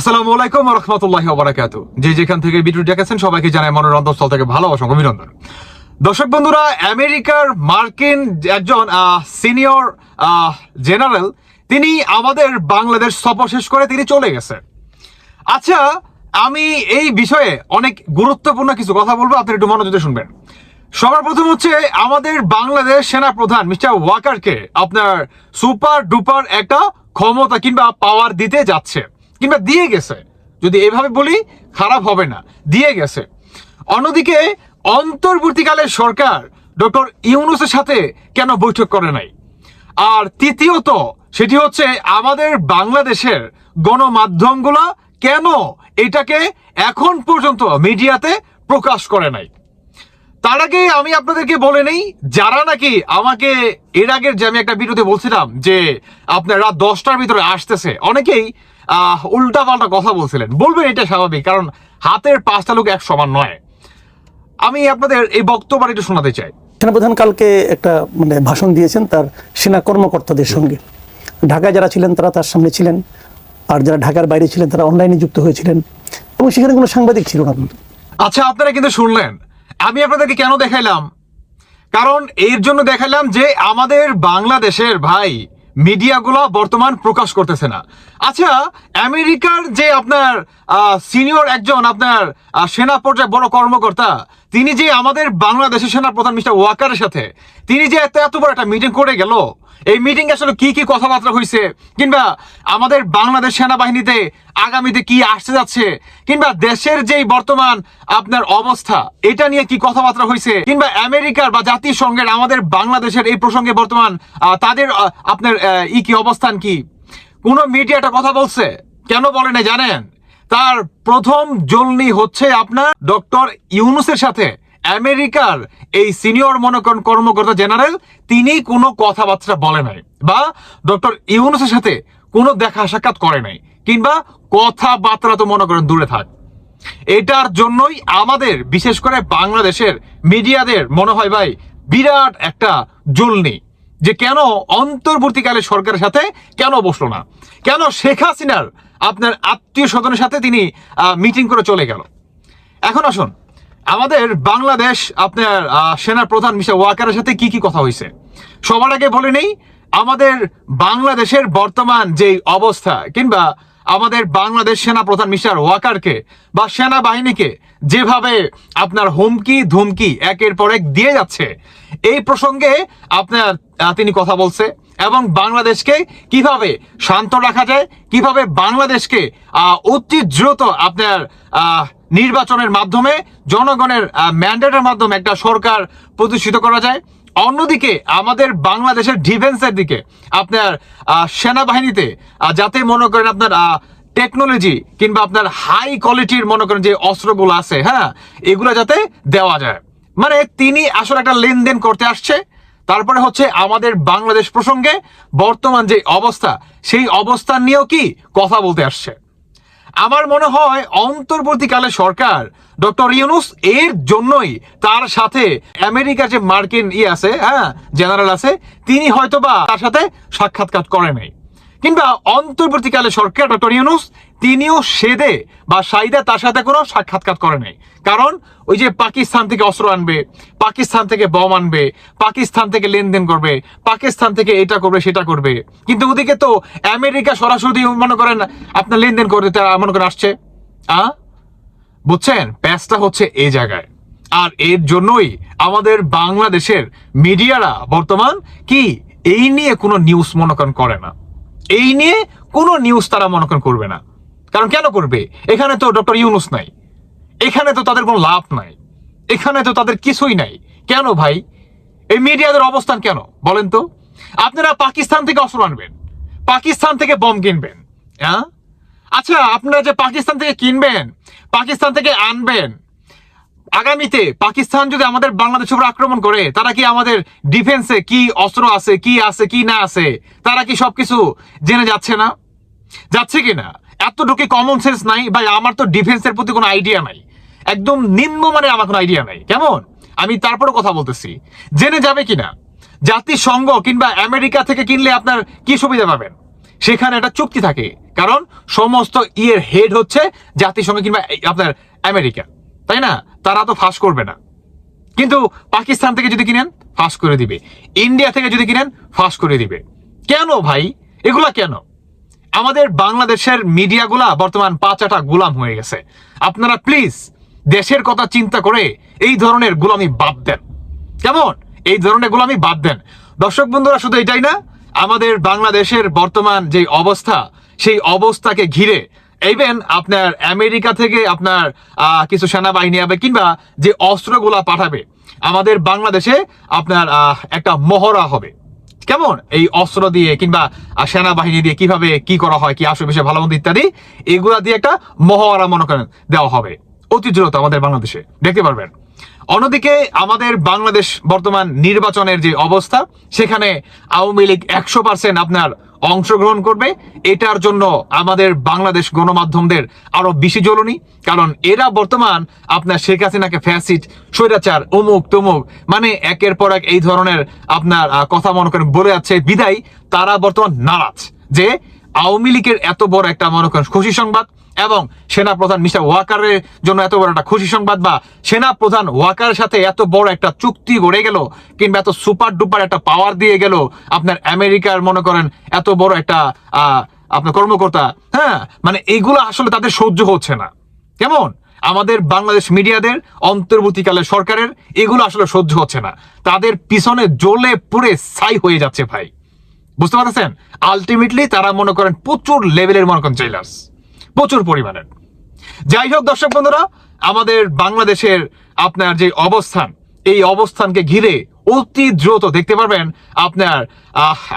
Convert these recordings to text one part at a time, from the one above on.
আসসালামু আলাইকুম রহমতুল্লাহ বারাকাতু যে যেখান থেকে ভিডিও দেখেছেন, সবাইকে জানাই মনোরঞ্জন স্থল থেকে ভালোবাসা ও অভিনন্দন। দর্শক বন্ধুরা, আমেরিকার মার্কিন একজন সিনিয়র জেনারেল, তিনি আমাদের বাংলাদেশ সফর শেষ করে তিনি চলে গেছে। আচ্ছা আমি এই বিষয়ে অনেক গুরুত্বপূর্ণ কিছু কথা বলব, আপনি একটু মনোযোগ শুনবেন। সবার প্রথম হচ্ছে, আমাদের বাংলাদেশ সেনা প্রধান মিস্টার ওয়াকারকে আপনার সুপার ডুপার একটা ক্ষমতা কিংবা পাওয়ার দিতে যাচ্ছে। কিংবা দিয়ে গেছে। যদি এভাবে বলি, খারাপ হবে না। দিয়ে গেছে। অন্যদিকে অন্তর্বর্তীকালের সরকার ডক্টর ইউনুসের সাথে কেন বৈঠক করে নাই? আর তৃতীয়ত, সেটি হচ্ছে আমাদের বাংলাদেশের গণমাধ্যমগুলো কেন এটাকে এখন পর্যন্ত মিডিয়াতে প্রকাশ করে নাই? তার আগে আমি আপনাদেরকে বলে নেই, যারা নাকি আমাকে এর আগের যে আমি একটা ভিডিওতে বলছিলাম যে আপনার রাত দশটার ভিতরে আসতেছে, অনেকেই উল্টা পাল্টা কথা বলছিলেন। বলবেন এটা স্বাভাবিক কারণ হাতের পাঁচটা লোক এক সমান নয়। আমি আপনাদের এই বক্তব্য একটু শোনাতে চাই। সেনাপ্রধান কালকে একটা মানে ভাষণ দিয়েছেন তার সেনা কর্মকর্তাদের সঙ্গে। ঢাকায় যারা ছিলেন তারা তার সামনে ছিলেন আর যারা ঢাকার বাইরে ছিলেন তারা অনলাইনে যুক্ত হয়েছিলেন। এবং সেখানে কোনো সাংবাদিক ছিল না। কিন্তু আচ্ছা আপনারা কিন্তু শুনলেন। আমি আপনাদেরকে কেন দেখাইলাম? কারণ এর জন্য দেখাইলাম যে আমাদের বাংলাদেশের ভাই মিডিয়াগুলো বর্তমান প্রকাশ করতেছে না। আচ্ছা আমেরিকার যে আপনার সিনিয়র একজন আপনার সেনা পর্যায়ে বড় কর্মকর্তা, তিনি যে আমাদের বাংলাদেশের সেনা প্রধান মিস্টার ওয়াকারের সাথে, তিনি যে এত এত বড় একটা মিটিং করে গেল এই মিটিং আসলে কি কি কথাবার্তা হয়েছে কিংবা আমাদের বাংলাদেশ সেনাবাহিনীতে আগামীতে কি আসতে যাচ্ছে? কিংবা দেশের যেই বর্তমান আপনার অবস্থা, এটা নিয়ে কি কথাবার্তা হয়েছে কিংবা আমেরিকার বা জাতিসংঘের আমাদের বাংলাদেশের এই প্রসঙ্গে বর্তমান তাদের আপনার ই কি অবস্থান কি? কোন মিডিয়াটা কথা বলছে? কেন বলে না জানেন? তার প্রথম জলনি হচ্ছে আপনার ডক্টর ইউনুসের সাথে। আমেরিকার এই সিনিয়র মনোকরণ কর্মকর্তা জেনারেল তিনি কোনো কথাবার্তা বলে নাই বা ডক্টর ইউনুসের সাথে কোনো দেখা সাক্ষাৎ করে নাই কিংবা কথাবার্তা তো মনে করেন দূরে থাক। এটার জন্যই আমাদের, বিশেষ করে বাংলাদেশের মিডিয়াদের মনে হয় ভাই, বিরাট একটা জলনি যে কেন অন্তর্বর্তীকালে সরকারের সাথে কেন বসল না? কেন শেখ হাসিনার আপনার আত্মীয় স্বজনের সাথে তিনি মিটিং করে চলে গেল? এখন আসুন আমাদের বাংলাদেশ আপনার আহ, সেনা প্রধান মিস্টার ওয়াকারের সাথে কি কি কথা হয়েছে? সবার আগে বলে নেই আমাদের বাংলাদেশের বর্তমান যে অবস্থা কিংবা আমাদের বাংলাদেশ সেনা প্রধান মিস্টার ওয়াকারকে বা সেনাবাহিনীকে যেভাবে আপনার হুমকি ধুমকি একের পর এক দিয়ে যাচ্ছে এই প্রসঙ্গে আপনার তিনি কথা বলছে এবং বাংলাদেশকে কীভাবে শান্ত রাখা যায় কীভাবে বাংলাদেশকে অতি দ্রুত আপনার নির্বাচনের মাধ্যমে জনগণের ম্যান্ডেটের মাধ্যমে একটা সরকার প্রতিষ্ঠিত করা যায়। অন্যদিকে আমাদের বাংলাদেশের ডিফেন্সের দিকে আপনার সেনাবাহিনীতে যাতে মনে করেন আপনার টেকনোলজি কিংবা আপনার হাই কোয়ালিটির মনে করেন যে অস্ত্রগুলো আছে হ্যাঁ এগুলো যাতে দেওয়া যায়। মানে তিনি আসলে একটা লেনদেন করতে আসছে। তারপরে হচ্ছে আমাদের বাংলাদেশ প্রসঙ্গে বর্তমান যে অবস্থা, সেই অবস্থান নিয়েও কি কথা বলতে আসছে। আমার মনে হয় অন্তর্বর্তীকালে সরকার ডক্টর ইউনুস এর জন্যই তার সাথে আমেরিকা যে মার্কিন ই আছে হ্যাঁ জেনারেল আছে, তিনি হয়তোবা তার সাথে সাক্ষাৎকার করে কিংবা অন্তর্বর্তীকালে সরকার ডক্টর ইউনুস, তিনিও সেদে বা সাইদা তার সাথে কোনো সাক্ষাৎকার করে নাই। কারণ ওই যে পাকিস্তান থেকে অস্ত্র আনবে, পাকিস্তান থেকে বম আনবে, পাকিস্তান থেকে লেনদেন করবে, পাকিস্তান থেকে এটা করবে, সেটা করবে। কিন্তু ওদিকে তো আমেরিকা সরাসরি মনে করেন, আপনার লেনদেন করতে তারা মনে করেন আসছে। আ? বুঝছেন? প্যাচটা হচ্ছে এই জায়গায়। আর এর জন্যই আমাদের বাংলাদেশের মিডিয়ারা বর্তমান কি, এই নিয়ে কোনো নিউজ মনে করেন করে না। এই নিয়ে কোনো নিউজ তারা মনে করবে না। কারণ কেন করবে? এখানে তো ডক্টর ইউনুস নাই। এখানে তো তাদের কোনো লাভ নাই। এখানে তো তাদের কিছুই নাই। কেন ভাই? এই মিডিয়াদের অবস্থান কেন? বলেন তো। আপনারা পাকিস্তান থেকে অস্ত্র আনবেন। পাকিস্তান থেকে বম কিনবেন। হ্যাঁ? আচ্ছা আপনারা যে পাকিস্তান থেকে কিনবেন, পাকিস্তান থেকে আনবেন আগামীতে পাকিস্তান যদি আমাদের বাংলাদেশের উপর আক্রমণ করে, তারা কি আমাদের ডিফেন্সে কি অস্ত্র আছে, কি আছে, কি না আছে, তারা কি সবকিছু জেনে যাচ্ছে না? যাচ্ছে কি না এতটুকু কমন সেন্স নাই। ভাই, আমার তো ডিফেন্সের প্রতি কোনো আইডিয়া নাই। একদম নিম্ন মানে আমার কোনো আইডিয়া নাই। কেমন? আমি তারপরে কথা বলতেছি। জেনে যাবে কিনা? জাতিসংঘ কিংবা আমেরিকা থেকে কিনলে আপনার কি সুবিধা পাবেন? সেখানে একটা চুক্তি থাকে। কারণ সমস্ত ইয়ের হেড হচ্ছে জাতিসংঘ কিংবা আপনার আমেরিকা। তাই না? তারা তো ফাঁস করবে না। কিন্তু পাকিস্তান থেকে যদি কিনেন, ফাঁস করে দিবে। ইন্ডিয়া থেকে যদি কিনেন, ফাঁস করে দিবে। কেন ভাই? এগুলা কেন? আমাদের বাংলাদেশের মিডিয়াগুলা বর্তমান পাঁচাটা গোলাম হয়ে গেছে। আপনারা প্লিজ দেশের কথা চিন্তা করে এই ধরনের গোলামি বাদ দেন। কেমন? এই ধরনের গোলামি বাদ দেন। দর্শক বন্ধুরা, শুধু এটাই না, আমাদের বাংলাদেশের বর্তমান যে অবস্থা, সেই অবস্থাকে ঘিরে ইভেন আপনার আমেরিকা থেকে আপনার কিছু সেনাবাহিনী হবে কিংবা যে অস্ত্রগুলা পাঠাবে, আমাদের বাংলাদেশে আপনার একটা মহড়া হবে। কেমন? এই অস্ত্র দিয়ে কিংবা সেনাবাহিনী দিয়ে কীভাবে কি করা হয়, কি বিষয়ে ভালো মন্দ ইত্যাদি, এগুলা দিয়ে একটা মহড়া মনে করেন দেওয়া হবে। অতি আমাদের বাংলাদেশে, দেখতে পারবেন। অন্যদিকে আমাদের বাংলাদেশ বর্তমান নির্বাচনের যে অবস্থা, সেখানে আওয়ামী লীগ একশো পার্সেন্ট আপনার অংশগ্রহণ করবে। এটার জন্য আমাদের বাংলাদেশ গণমাধ্যমদের আরও বেশি জ্বলনি। কারণ এরা বর্তমান আপনার শেখ হাসিনাকে ফ্যাসিট স্বৈরাচার, অমুক তমুক মানে একের পর এক এই ধরনের আপনার কথা মনে করেন বলে যাচ্ছে বিদায় তারা বর্তমান নারাজ। যে আওয়ামী লীগের এত বড় একটা মনে করেন খুশি সংবাদ এবং সেনা প্রধান মিস্টার ওয়াকারের জন্য এত বড় একটা খুশি সংবাদ বা সেনা প্রধান ওয়াকারের সাথে এত বড় একটা চুক্তি গড়ে গেল কিংবা এত সুপার ডুপার একটা পাওয়ার দিয়ে গেল, আপনার আমেরিকার মনে করেন এত বড় একটা আপনার কর্মকর্তা হ্যাঁ? মানে এইগুলো আসলে তাদের সহ্য হচ্ছে না। কেমন? আমাদের বাংলাদেশ মিডিয়াদের, অন্তর্বর্তীকালে সরকারের, এগুলো আসলে সহ্য হচ্ছে না। তাদের পিছনে জ্বলে পুড়ে ছাই হয়ে যাচ্ছে ভাই। বুঝতে পারতেছেন? আলটিমেটলি তারা মনে করেন প্রচুর লেভেলের মনে করেন জেলার্স প্রচুর পরিমাণের যাই হোক দর্শক বন্ধুরা, আমাদের বাংলাদেশের আপনার যে অবস্থান, এই অবস্থানকে ঘিরে অতি দ্রুত দেখতে পারবেন আপনার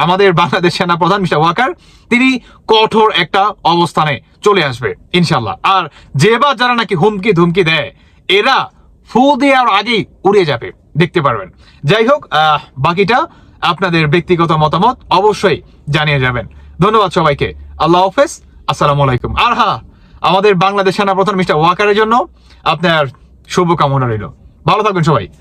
আমাদের বাংলাদেশ সেনা প্রধান মিস্টার ওয়াকার, তিনি কঠোর একটা অবস্থানে চলে আসবে ইনশাল্লাহ আর যে বা যারা নাকি হুমকি ধুমকি দেয়, এরা ফু দেওয়ার আগেই উড়ে যাবে, দেখতে পারবেন। যাই হোক বাকিটা আপনাদের ব্যক্তিগত মতামত অবশ্যই জানিয়ে যাবেন। ধন্যবাদ সবাইকে। আল্লাহ হাফেজ। আসসালামু আলাইকুম। আর হ্যাঁ আমাদের বাংলাদেশ সেনা প্রধান মিস্টার ওয়াকারের জন্য আপনার শুভকামনা রইল। ভালো থাকবেন সবাই।